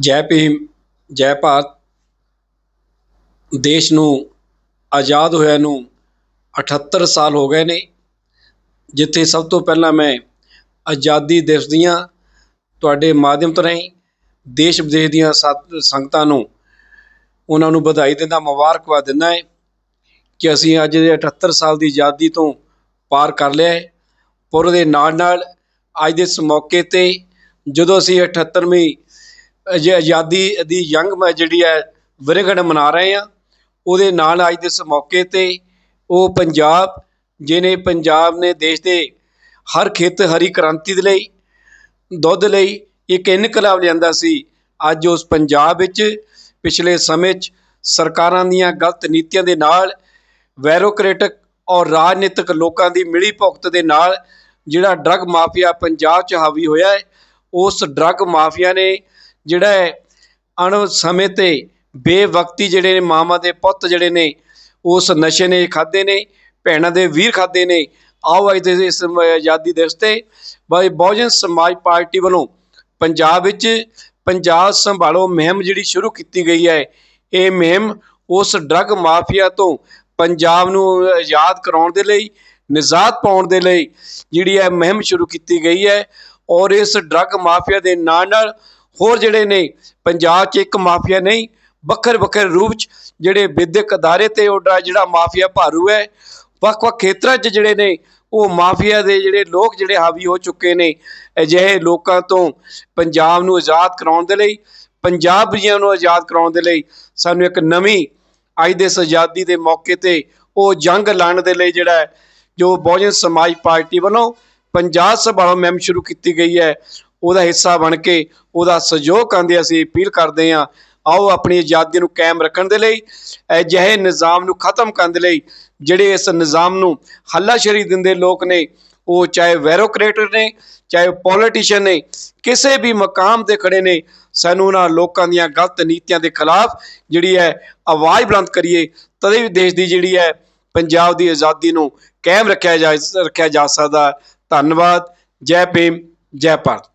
ਜੈ ਭੀਮ, ਜੈ ਭਾਰਤ। ਦੇਸ਼ ਨੂੰ ਆਜ਼ਾਦ ਹੋਇਆ ਨੂੰ 78 ਸਾਲ ਹੋ ਗਏ ਨੇ, ਜਿੱਥੇ ਸਭ ਤੋਂ ਪਹਿਲਾਂ ਮੈਂ ਆਜ਼ਾਦੀ ਦਿਵਸ ਦੀਆਂ ਤੁਹਾਡੇ ਮਾਧਿਅਮ ਤੋਂ ਰਾਹੀਂ, ਦੇਸ਼ ਵਿਦੇਸ਼ ਦੀਆਂ ਸਤ- ਸੰਗਤਾਂ ਨੂੰ ਉਹਨਾਂ ਨੂੰ ਵਧਾਈ ਦਿੰਦਾ ਮੁਬਾਰਕਬਾਦ ਦਿੰਦਾ ਹੈ ਕਿ ਅਸੀਂ ਅੱਜ ਦੇ 78 ਸਾਲ ਦੀ ਆਜ਼ਾਦੀ ਤੋਂ ਪਾਰ ਕਰ ਲਿਆ ਹੈ ਪਰ ਉਹਦੇ ਨਾਲ ਨਾਲ ਅੱਜ ਦੇ ਇਸ ਮੌਕੇ ਤੇ ਜਦੋਂ ਅਸੀਂ 78ਵੀਂ ਅਜ ਆਜ਼ਾਦੀ ਦੀ ਯੰਗ ਮੈਂ ਜਿਹੜੀ ਹੈ ਵਰ੍ਹੇਗੰਢ ਮਨਾ ਰਹੇ ਹਾਂ। ਉਹਦੇ ਨਾਲ ਅੱਜ ਦੇ ਇਸ ਮੌਕੇ ਤੇ ਉਹ ਪੰਜਾਬ, ਜਿਹਨੇ ਪੰਜਾਬ ਨੇ ਦੇਸ਼ ਦੇ ਹਰ ਖੇਤਰ ਹਰੀ ਕ੍ਰਾਂਤੀ ਦੇ ਲਈ, ਦੁੱਧ ਲਈ ਇੱਕ ਇਨਕਲਾਬ ਲਿਆਂਦਾ ਸੀ। ਅੱਜ ਉਸ ਪੰਜਾਬ ਵਿੱਚ ਪਿਛਲੇ ਸਮੇਂ 'ਚ ਸਰਕਾਰਾਂ ਦੀਆਂ ਗਲਤ ਨੀਤੀਆਂ ਦੇ ਨਾਲ, ਵੈਰੋਕ੍ਰੇਟਿਕ ਔਰ ਰਾਜਨੀਤਿਕ ਲੋਕਾਂ ਦੀ ਮਿਲੀ ਭੁਗਤ ਦੇ ਨਾਲ ਜਿਹੜਾ ਡਰੱਗ ਮਾਫੀਆ ਪੰਜਾਬ 'ਚ ਹਾਵੀ ਹੋਇਆ ਹੈ, ਉਸ ਡਰੱਗ ਮਾਫੀਆ ਨੇ ਜਿਹੜਾ ਹੈ, ਅਣ ਸਮੇਂ ਤੇ ਬੇਵਕਤੀ ਜਿਹੜੇ ਨੇ, ਮਾਵਾਂ ਦੇ ਪੁੱਤ ਜਿਹੜੇ ਨੇ, ਉਸ ਨਸ਼ੇ ਨੇ ਖਾਦੇ ਨੇ, ਭੈਣਾਂ ਦੇ ਵੀਰ ਖਾਦੇ ਨੇ। ਆਓ ਅੱਜ ਦੇ ਇਸ ਆਜ਼ਾਦੀ ਦਿਵਸ ਤੇ ਬਾਈ ਬਹੁਜਨ ਸਮਾਜ ਪਾਰਟੀ ਵੱਲੋਂ ਪੰਜਾਬ ਵਿੱਚ ਪੰਜਾਬ ਸੰਭਾਲੋ ਮੁਹਿੰਮ ਜਿਹੜੀ ਸ਼ੁਰੂ ਕੀਤੀ ਗਈ ਹੈ, ਇਹ ਮੁਹਿੰਮ ਉਸ ਡਰੱਗ ਮਾਫੀਆ ਤੋਂ ਪੰਜਾਬ ਨੂੰ ਆਜ਼ਾਦ ਕਰਾਉਣ ਦੇ ਲਈ, ਨਿਜ਼ਾਤ ਪਾਉਣ ਦੇ ਲਈ ਜਿਹੜੀ ਹੈ ਮੁਹਿੰਮ ਸ਼ੁਰੂ ਕੀਤੀ ਗਈ ਹੈ ਔਰ ਇਸ ਡਰੱਗ ਮਾਫੀਆ ਦੇ ਨਾਲ ਨਾਲ ਹੋਰ ਜਿਹੜੇ ਨੇ, ਪੰਜਾਬ 'ਚ ਇੱਕ ਮਾਫੀਆ ਨਹੀਂ, ਵੱਖਰੇ ਵੱਖਰੇ ਰੂਪ 'ਚ ਜਿਹੜੇ ਵਿਦਿਅਕ ਅਦਾਰੇ ਤੇ ਉਹਦਾ ਜਿਹੜਾ ਮਾਫੀਆ ਭਾਰੂ ਹੈ, ਵੱਖ-ਵੱਖ ਖੇਤਰਾਂ 'ਚ ਜਿਹੜੇ ਨੇ, ਉਹ ਮਾਫੀਆ ਦੇ ਜਿਹੜੇ ਲੋਕ ਜਿਹੜੇ ਹਾਵੀ ਹੋ ਚੁੱਕੇ ਨੇ, ਅਜਿਹੇ ਲੋਕਾਂ ਤੋਂ ਪੰਜਾਬ ਨੂੰ ਆਜ਼ਾਦ ਕਰਾਉਣ ਦੇ ਲਈ ਪੰਜਾਬੀਆਂ ਨੂੰ ਆਜ਼ਾਦ ਕਰਾਉਣ ਦੇ ਲਈ ਸਾਨੂੰ ਇੱਕ ਨਵੀਂ ਅੱਜ ਦੇ ਆਜ਼ਾਦੀ ਦੇ ਮੌਕੇ ਤੇ ਉਹ ਜੰਗ ਲੜਨ ਦੇ ਲਈ ਜਿਹੜਾ ਜੋ ਬਹੁਜਨ ਸਮਾਜ ਪਾਰਟੀ ਵੱਲੋਂ ਪੰਜਾਬ ਸਭਾ ਮੁਹਿੰਮ ਸ਼ੁਰੂ ਕੀਤੀ ਗਈ ਹੈ ਉਹਦਾ ਹਿੱਸਾ ਬਣ ਕੇ ਉਹਦਾ ਸਹਿਯੋਗ ਕਰਦੇ ਅਸੀਂ ਅਪੀਲ ਕਰਦੇ ਹਾਂ। ਆਓ ਆਪਣੀ ਆਜ਼ਾਦੀ ਨੂੰ ਕਾਇਮ ਰੱਖਣ ਦੇ ਲਈ, ਅਜਿਹੇ ਨਿਜ਼ਾਮ ਨੂੰ ਖਤਮ ਕਰਨ ਦੇ ਲਈ, ਜਿਹੜੇ ਇਸ ਨਿਜ਼ਾਮ ਨੂੰ ਹੱਲਾਸ਼ੇਰੀ ਦਿੰਦੇ ਲੋਕ ਨੇ, ਉਹ ਚਾਹੇ ਵੈਰੋਕ੍ਰੇਟਰ ਨੇ, ਚਾਹੇ ਪੋਲੀਟੀਸ਼ੀਅਨ ਨੇ, ਕਿਸੇ ਵੀ ਮਕਾਮ ਤੇ ਖੜੇ ਨੇ, ਸਾਨੂੰ ਉਹਨਾਂ ਲੋਕਾਂ ਦੀਆਂ ਗਲਤ ਨੀਤੀਆਂ ਦੇ ਖਿਲਾਫ ਜਿਹੜੀ ਹੈ ਆਵਾਜ਼ ਬੁਲੰਦ ਕਰੀਏ, ਤਦੇ ਵੀ ਦੇਸ਼ ਦੀ ਜਿਹੜੀ ਹੈ ਪੰਜਾਬ ਦੀ ਆਜ਼ਾਦੀ ਨੂੰ ਕਾਇਮ ਰੱਖਿਆ ਜਾ ਰੱਖਿਆ ਜਾ ਸਕਦਾ। ਧੰਨਵਾਦ। ਜੈ ਭੀਮ, ਜੈ ਭਾਰਤ।